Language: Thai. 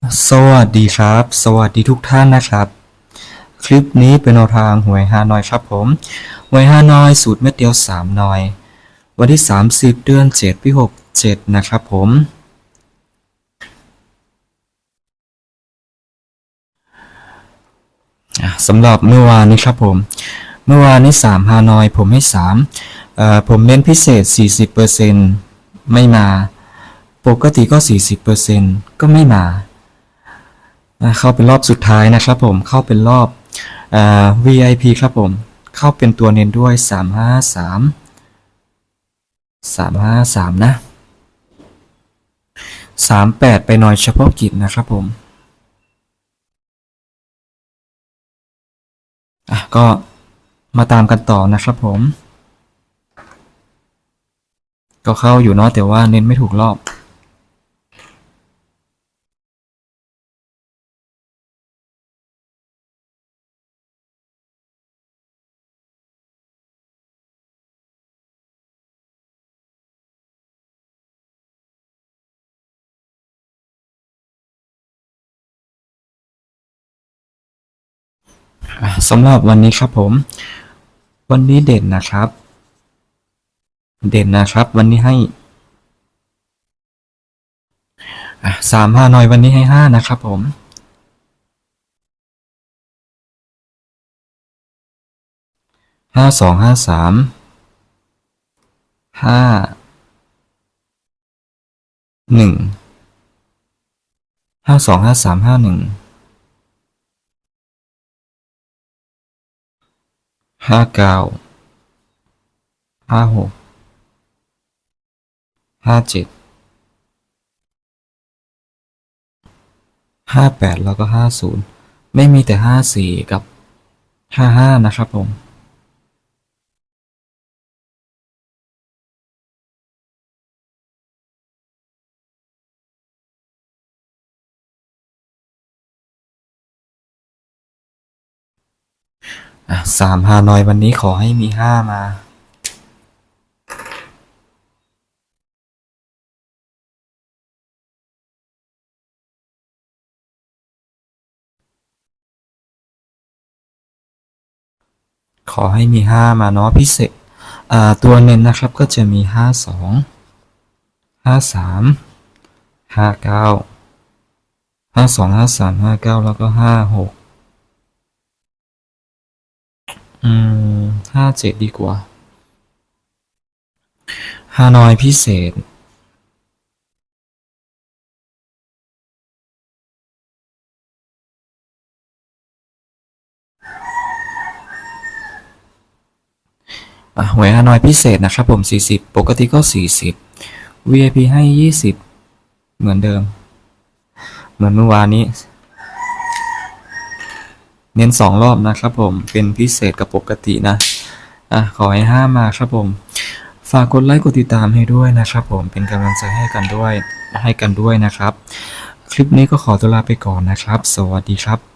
สวัสดีครับ สวัสดีทุกท่านนะครับ คลิปนี้เป็นแนวทางหวยฮานอยครับผมหวยฮานอยสูตรเม็ดเดียว3หน่อย วันที่ 30 เดือน7ปี67 นะครับผม สำหรับเมื่อวานนี้ครับผม เมื่อวานนี้ 3 ฮานอย ผมให้ 3 ผมเน้นพิเศษ 40%ไม่มา ปกติก็ 40%ก็ไม่มา เข้าเป็นรอบสุดท้ายนะครับผมเข้าเป็นรอบอ VIP ครับผม เข้าเป็นตัวเน้นด้วย 353 353 นะ 38 ไปหน่อยเฉพาะกิจนะครับผมอะก็มาตามกันต่อนะครับผม ก็เข้าอยู่เนาะแต่ว่าเน้นไม่ถูกรอบ สำหรับวันนี้ครับผม วันนี้เด่นนะครับ เด่นนะครับ วันนี้ให้สามห้าหน่อยวันนี้ให้ห้านะครับผมห้าสองห้าสามห้าหนึ่งห้าสองห้าสามห้าหนึ่ง ห้าเก้าห้าหกห้าเจ็ดห้าแปดแล้วก็ห้าศูนย์ไม่มีแต่ห้าสี่กับห้าห้านะครับผม สามฮานอยวันนี้ขอให้มีห้ามาขอให้มีห้ามาเนาะพิเศษตัวเน้นนะครับก็จะมีห้าสองห้าสามห้าเก้าห้าสองห้าสามห้าเก้าแล้วก็ห้าหก อืมห้าเจ็ดดีกว่าฮานอยพิเศษ อะหวยฮานอยพิเศษนะครับผม 40 ปกติก็ 40 VIP ให้ 20 เหมือนเดิม เหมือนเมื่อวานนี้ เน้นสองรอบนะครับผม เป็นพิเศษกับปกตินะ อะ ขอให้ห้ามาครับผม ฝากกดไลค์กดติดตามให้ด้วยนะครับผม เป็นกำลังใจให้กันด้วย ให้กันด้วยนะครับ คลิปนี้ก็ขอตัวลาไปก่อนนะครับ สวัสดีครับ